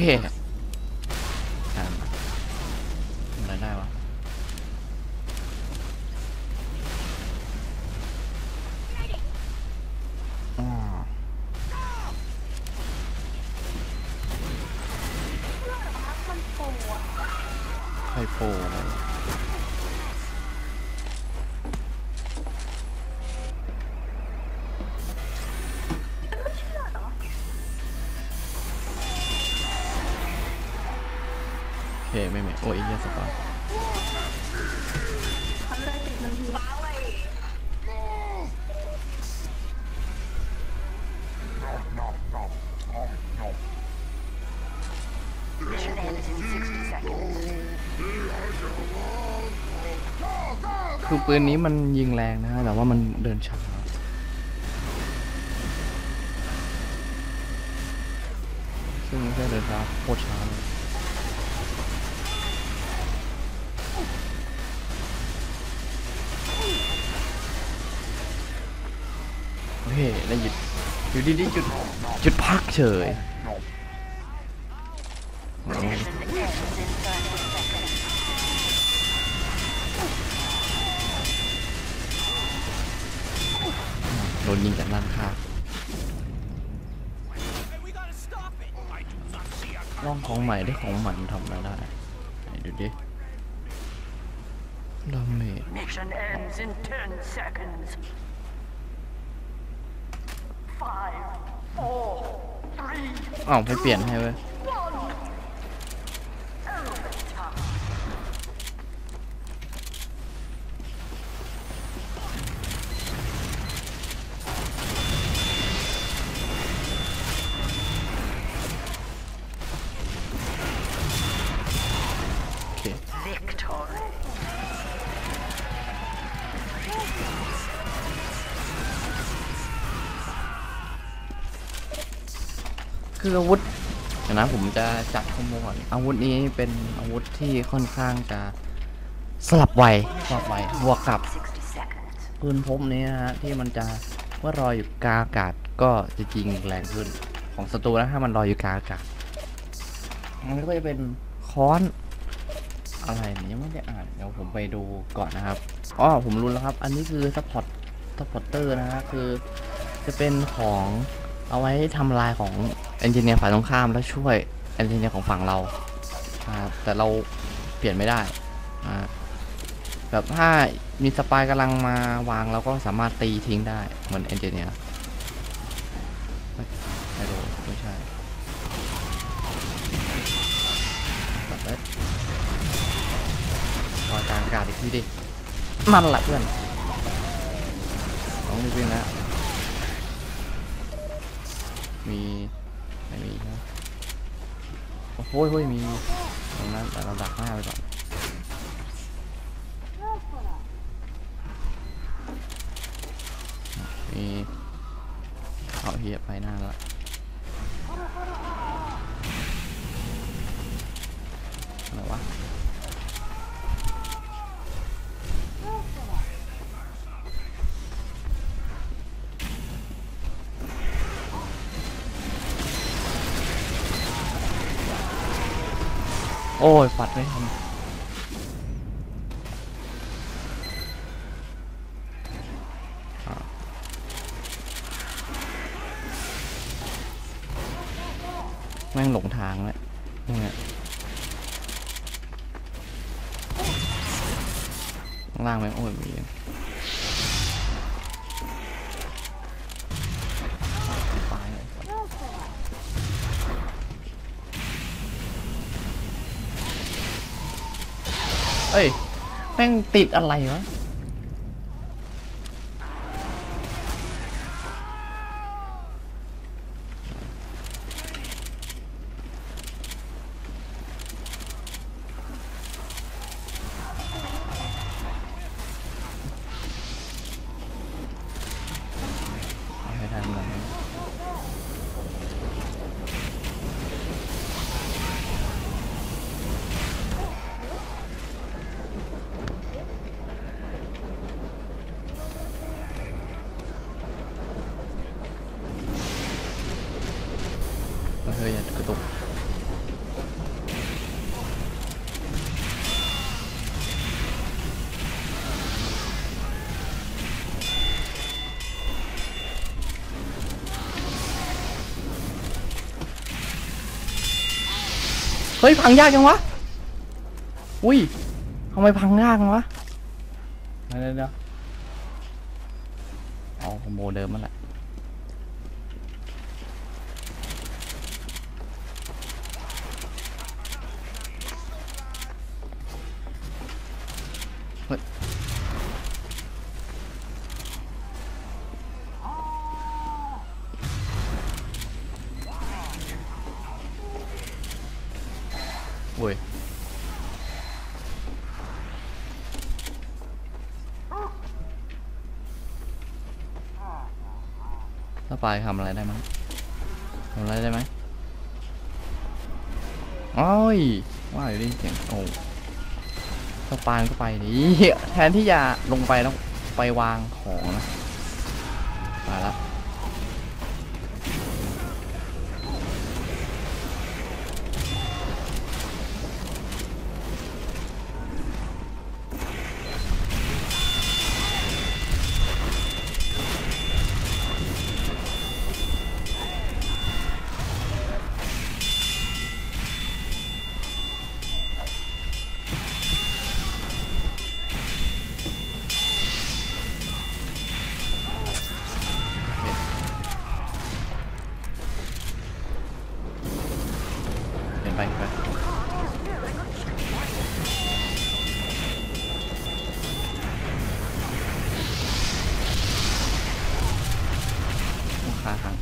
เคอ่าทำอะไรได้วะอ๋อมันโผล่อะใครโผล่อะไรวะโอเค ไม่ไม่โอ้ยเหี้ยสปาคือปืนนี้มันยิงแรงนะ แต่ว่ามันเดินช้าซึ่งไม่ใช่เดินช้าโคตรช้าเลย โอเคแล้วหยุดอยู่ดีๆหยุดหยุดพักเฉยโอ้โห Mission ends in 30 seconds. โดนยิงจากด้านข้างลองของใหม่ได้ของใหม่มันทำอะไรได้ไหนดูดิดาเมจ Mission ends in 10 seconds. Five, four, three, อ้าวไปเปลี่ยนให้เว้ย คืออาวุธเดี๋ยวนะผมจะจัดข้อมูลก่อนอาวุธนี้เป็นอาวุธที่ค่อนข้างจะสลับไวสลับไวบวกกับ60 seconds. ปืนพกนี้นะฮะที่มันจะเมื่อรอยอยู่กลางอากาศก็จะยิงแรงขึ้น ของศัตรูนะถ้ามันลอยอยู่กลางอากาศมันก็จะเป็นค้อนอะไรเนี่ยยังไม่ได้อ่าน เดี๋ยวผมไปดูก่อนนะครับอ๋อผมรู้แล้วครับ อันนี้คือซัพพอร์ตซัพพอร์เตอร์นะฮะคือจะเป็นของ เอาไว้ทำลายของเอนจิเนียร์ฝ่ายตรงข้ามแล้วช่วยเอนจิเนียร์ของฝั่งเราแต่เราเปลี่ยนไม่ได้แบบถ้ามีสปายกำลังมาวางเราก็สามารถตีทิ้งได้เหมือนเอนจิเนียร์ไม่รู้ไม่ใช่ตัดเลอยกลางอากาศอีกทีดิมันแหละเพื่อนต้องรีบวิ่งแล้ว มีไม่มีนะโอ้โหเฮ้ยมีตรงนั้นแต่เราดักหน้าไปก่อนมีเอาเฮียไปหน้าแล้ว โอ้ยปัดไม่ทันแม่งหลงทางเลยเนี่ยล่างแม่งโอ้ยมีตายเลย เอ้ยแม่งติดอะไรวะ ฮ้ยพังยากจังวะ อุ้ยทำไมพังยากจังวะเดี๋ยวเดี๋ยวเอาคอมโมเดิมมันแหละ ลายทำอะไรได้มั้งทำอะไรได้ไหมโอ้ยว่าอยู่ได้ยิเสียงโอ้สปานก็ไปดิแทนที่จะลงไปแล้วไปวางของนะไปละ ไปเห็นไปค้าทาง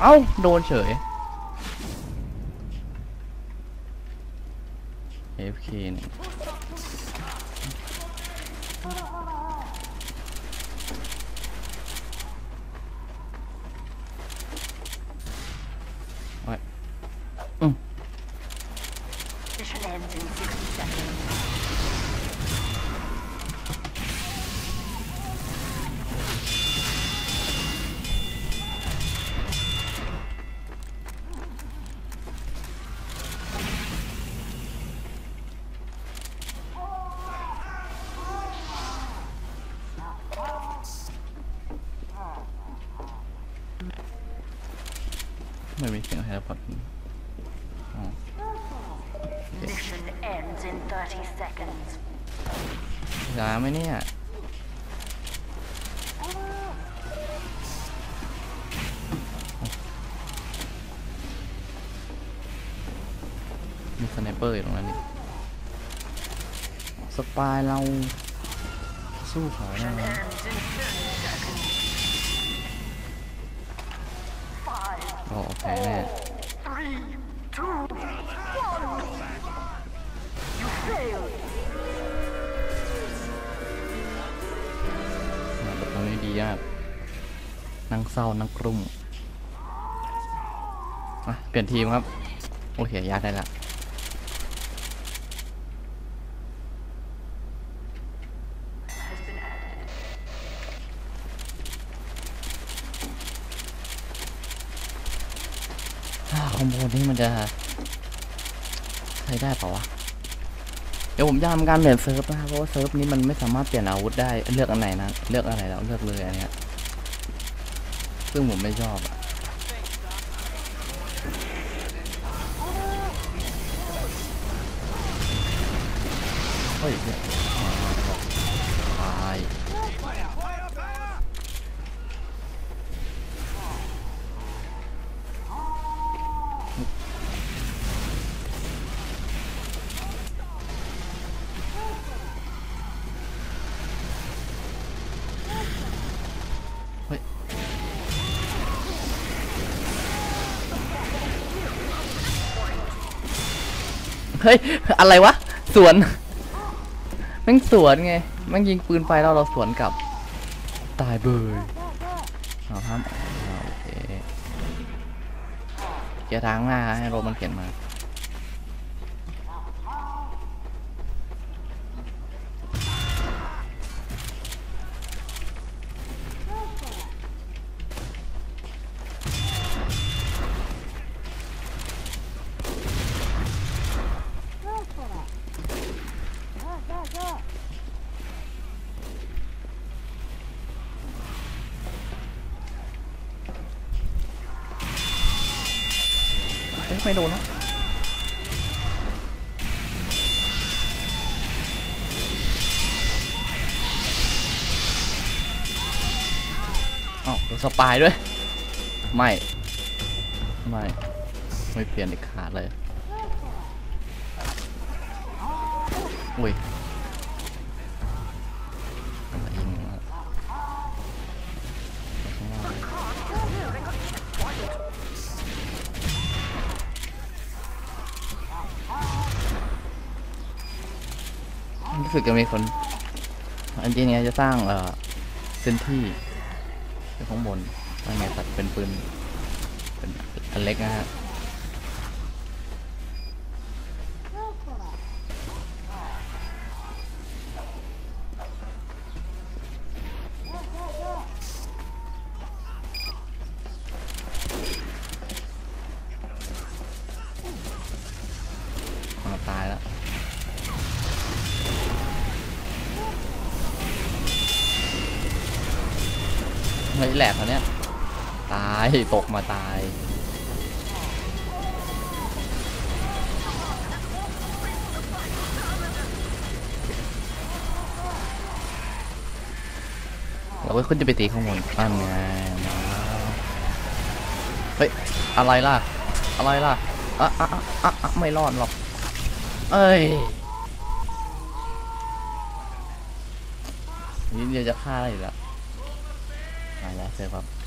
เอ้า โดนเฉย AFK เนี่ย 서로 ไม่มีเสียงไฮร์พอตอ๋อ Mission ends in 30 seconds. ยาไหมเนี่ยมีสไนเปอร์อยู่ตรงนั้นนี่สปายเราสู้เขาได้ไหม อ้โอเคแน่ three, two, one. You failed. มาแบบนี้ดียาก นั่งเศร้า นั่งกลุ้มอะ เปลี่ยนทีมครับ โอเค ยากได้ละ อมโบนี้มันจะใช้ได้ปล่าวะ เดี๋ยวผมจะทำการเปลี่ยนเซิร์ฟนะครับเพราะว่าเซิร์ฟนี้มันไม่สามารถเปลี่ยนอาวุธได้เลือกอันไหนนะเลือกอะไรแล้วเลือกเลยอันเนี้ยซึ่งผมไม่ชอบอะเฮ้ย เฮ้ย อะไรวะ สวนแม่งสวนไงแม่งยิงปืนไปแล้วเราสวนกลับ ตายเบยเอาครับอ่าโอเคเกียร์ทางหน้าให้รถมันเข็นมา ไม่โดนนอะอ้าวโดนสปายด้วย ไม่ ไม่ ไม่เปลี่ยนเด็ดขาดเลยอุ้ย รู้สึกจะมีคน อันนี้เนี่ยจะสร้างเอ่อเส้นที่ข้างบนว่าไงตัดเป็นปืนเป็นอันเล็กนะฮะ แหลกเขาเนี่ยตายตกมาตายเราก็ขึ้นจะไปตีข้างบนนั่นไงมาเฮ้ย อะไรล่ะ อะไรล่ะอะอะอะอะไม่รอดหรอก เอ้ยนี่เดียวจะฆ่าอยู่แล้วตายแล้ว เซฟครับ